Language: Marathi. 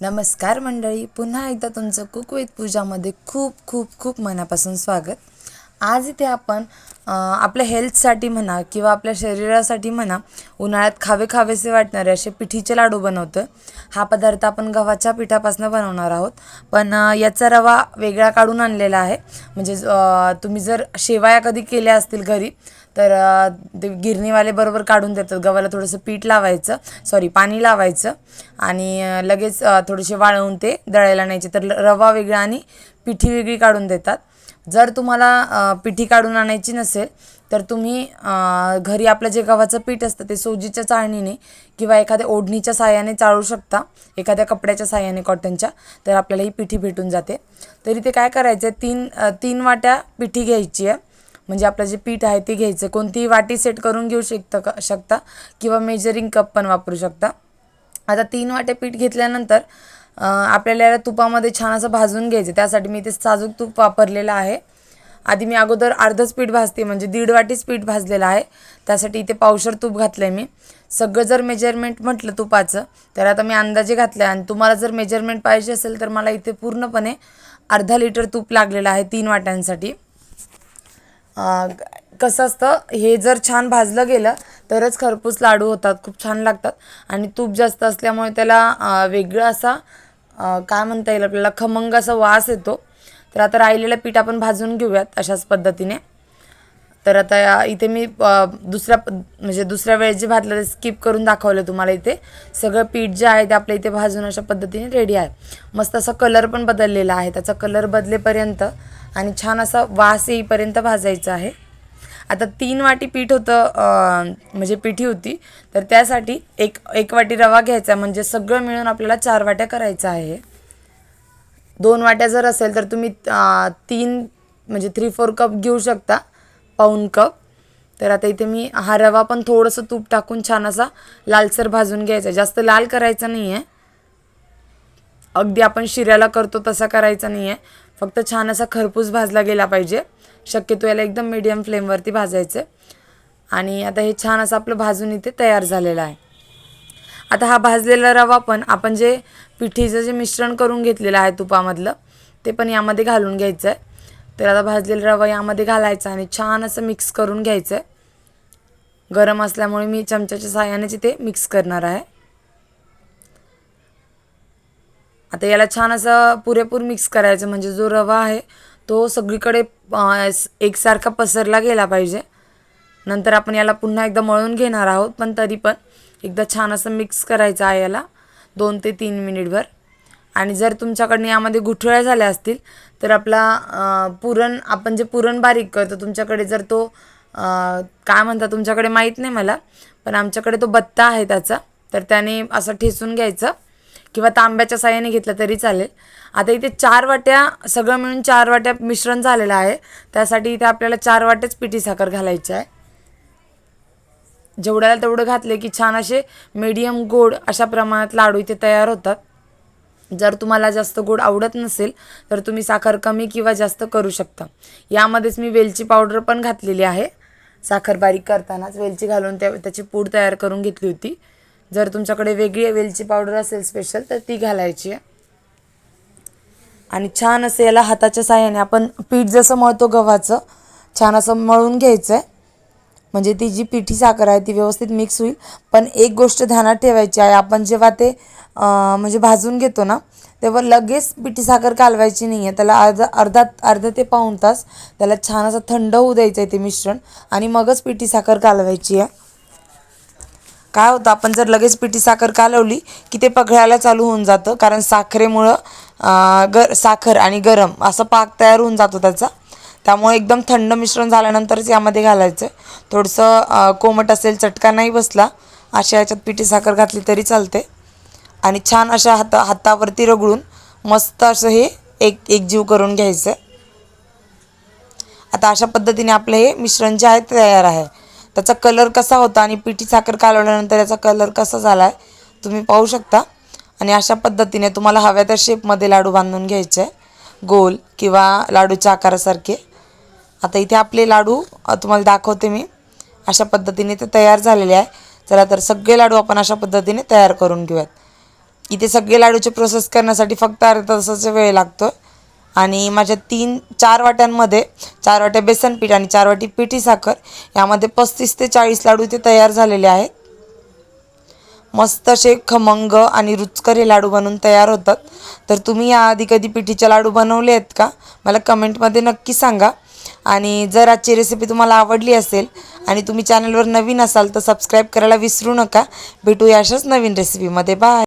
नमस्कार मंडळी पुन्हा एकदा तुमचं कुक विथ पूजामध्ये खूप खूप खूप मनापासून स्वागत. आज इथे आपण आपल्या हेल्थसाठी म्हणा किंवा आपल्या शरीरासाठी म्हणा उन्हाळ्यात खावे खावेसे वाटणारे असे पिठीचे लाडू बनवतो हा पदार्थ आपण गव्हाच्या पिठापासून बनवणार आहोत. पण याचा रवा वेगळा काढून आणलेला आहे. म्हणजे तुम्ही जर शेवाया कधी केल्या असतील घरी तर ते गिरणीवाले बरोबर काढून देतात. गव्हाला थोडंसं पीठ लावायचं सॉरी पाणी लावायचं आणि लगेच थोडेसे वाळवून ते दळायला न्यायचे तर रवा वेगळा आणि पिठी वेगळी काढून देतात. जर तुम्हाला पिठी काढून आणायची नसेल तर तुम्ही घरी आपलं जे गव्हाचं पीठ असतं ते सोजीच्या चाळणीने किंवा एखाद्या ओढणीच्या साह्याने चाळू शकता एखाद्या कपड्याच्या साह्याने कॉटनच्या तर आपल्याला ही पिठी भेटून जाते. तरी ते काय करायचं आहे तीन तीन वाट्या पिठी घ्यायची आहे. म्हणजे आपलं जे पीठ आहे ते घ्यायचं. कोणतीही वाटी सेट करून घेऊ शकता का शकता किंवा मेजरिंग कप पण वापरू शकता. आता तीन वाटे पीठ घेतल्यानंतर आपल्याला तुपामध्ये छान असं भाजून घ्यायचं. त्यासाठी मी इथे साजूक तूप वापरलेलं आहे. आधी मी अगोदर अर्धच पीठ भाजते म्हणजे दीड वाटीच पीठ भाजलेलं आहे. त्यासाठी इथे पावशर तूप घातलं आहे मी. सगळं जर मेजरमेंट म्हटलं तुपाचं तर आता मी अंदाजे घातलं आहे आणि तुम्हाला जर मेजरमेंट पाहिजे असेल तर मला इथे पूर्णपणे अर्धा लिटर तूप लागलेलं आहे तीन वाट्यांसाठी. कसं असतं हे जर छान भाजलं गेलं तरच खरपूस लाडू होतात खूप छान लागतात. आणि तूप जास्त असल्यामुळे त्याला वेगळं असा काय म्हणता येईल आपल्याला? खमंग असा वास येतो. तर आता राहिलेलं पीठ आपण भाजून घेऊयात अशाच पद्धतीने. तर आता इथे मी दुसऱ्या पद- म्हणजे दुसऱ्या वेळेस जे भाजलं ते स्किप करून दाखवलं तुम्हाला इथे. सगळं पीठ जे आहे ते आपल्या इथे भाजून अशा पद्धतीने रेडी आहे. मस्त असा कलर पण बदललेला आहे. त्याचा कलर बदलेपर्यंत आणि छान असा वास येईपर्यंत भाजायचा आहे. आता तीन वाटी पीठ होतं म्हणजे पिठी होती. तर त्यासाठी एक एक वाटी रवा घ्यायचा म्हणजे सगळं मिळून आपल्याला चार वाट्या करायचं आहे. दोन वाट्या जर असेल तर तुम्ही तीन म्हणजे थ्री फोर कप घेऊ शकता. पाऊन कप तर आता इथे मी हा रवा पण थोडंसं तूप टाकून छान असा लालसर भाजून घ्यायचा जास्त लाल करायचा नाही आहे अगदी आपण शिऱ्याला करतो तसा करायचा नाही आहे फक्त छान असा खरपूस भाजला गेला पाहिजे. शक्यतो याला एकदम मीडियम फ्लेमवरती भाजायचं आणि आता हे छान असं आपलं भाजून इथे तयार झालेलं आहे. आता हा भाजलेला रवा पण आपण जे पिठीचं जे मिश्रण करून घेतलेलं आहे तुपामधलं ते पण यामध्ये घालून घ्यायचं आहे तर आता भाजलेला रवा यामध्ये घालायचा आणि छान असं मिक्स करून घ्यायचं आहे गरम असल्यामुळे मी चमच्याच्या साहाय्यानेच इथे मिक्स करणार आहे. आता याला छान असं पुरेपूर मिक्स करायचं म्हणजे जो रवा आहे तो सगळीकडे एकसारखा पसरला गेला पाहिजे. नंतर आपण याला पुन्हा एकदा मळून घेणार आहोत पण तरी पण एकदा छान असं मिक्स करायचं आहे याला दोन ते तीन मिनिटभर. आणि जर तुमच्याकडनं यामध्ये गुठळ्या झाल्या असतील तर आपला पुरण आपण जे पुरण बारीक करतो तुमच्याकडे जर तो काय म्हणतात तुमच्याकडे माहीत नाही मला पण आमच्याकडे तो बत्ता आहे त्याचा तर त्याने असं ठेचून घ्यायचं. किंवा तांब्याच्या साह्याने घेतलं तरी चालेल. आता इथे चार वाट्या सगळं मिळून चार वाट्या मिश्रण झालेलं आहे. त्यासाठी इथे आपल्याला चार वाट्याच पिठी साखर घालायची आहे. जेवढ्याला तेवढं घातले की छान असे मीडियम गोड अशा प्रमाणात लाडू इथे तयार होतात. जर तुम्हाला जास्त गोड आवडत नसेल तर तुम्ही साखर कमी किंवा जास्त करू शकता. यामध्येच मी वेलची पावडर पण घातलेली आहे. साखर बारीक करतानाच वेलची घालून त्या त्याची पूड तयार करून घेतली होती. जर तुमच्याकडे वेगळी वेलची पावडर असेल स्पेशल तर ती घालायची आहे. आणि छान असं याला हाताच्या साह्याने आपण पीठ जसं मळतो गव्हाचं छान असं मळून घ्यायचं आहे म्हणजे ती जी पिठी साखर आहे ती व्यवस्थित मिक्स होईल. पण एक गोष्ट ध्यानात ठेवायची आहे आपण जेव्हा ते म्हणजे भाजून घेतो ना तेव्हा लगेच पिठी साखर कालवायची नाही आहे त्याला अर्धा अर्धा अर्धा ते पाऊण तास त्याला छान असं थंड होऊ द्यायचं आहे ते मिश्रण. आणि मगच पिठी साखर कालवायची आहे. काय होतं आपण जर लगेच पिठी साखर कालवली की ते पगळायला चालू होऊन जातं कारण साखरेमुळं गर साखर आणि गरम असं पाक तयार होऊन जातो त्याचा. त्यामुळे एकदम थंड मिश्रण झाल्यानंतरच यामध्ये घालायचं. थोडंसं कोमट असेल चटका नाही बसला अशा याच्यात पिठी साखर घातली तरी चालते. आणि छान अशा हाता हातावरती रगडून मस्त असं हे एक एकजीव करून घ्यायचं. आता अशा पद्धतीने आपलं हे मिश्रण जे आहे ते तयार आहे. त्याचा कलर कसा होता आणि पिठी साखर कालवल्यानंतर याचा कलर कसा झाला आहे तुम्ही पाहू शकता. आणि अशा पद्धतीने तुम्हाला हव्या त्या शेपमध्ये लाडू बांधून घ्यायचे. आहे गोल किंवा लाडूच्या आकारासारखे. आता इथे आपले लाडू तुम्हाला दाखवते मी. अशा पद्धतीने ते तयार झालेले आहे. चला तर सगळे लाडू आपण अशा पद्धतीने तयार करून घेऊयात. इथे सगळे लाडूचे प्रोसेस करण्यासाठी फक्त अर्धा तासाचा वेळ लागतो आणि माझ्या तीन चार वाट्यांमध्ये चार वाट्या बेसन पीठ आणि चार वाटी पिठी साखर यामध्ये पस्तीस ते चाळीस लाडू इथे तयार झालेले आहेत. मस्त असे खमंग आणि रुचकर हे लाडू बनवून तयार होतात. तर तुम्ही याआधी कधी पिठीचे लाडू बनवले आहेत का? मला कमेंटमध्ये नक्की सांगा. आणि जर आजची रेसिपी तुम्हाला आवडली असेल आणि तुम्ही चॅनलवर नवीन असाल तर सबस्क्राईब करायला विसरू नका. भेटूया अशाच नवीन रेसिपीमध्ये बाय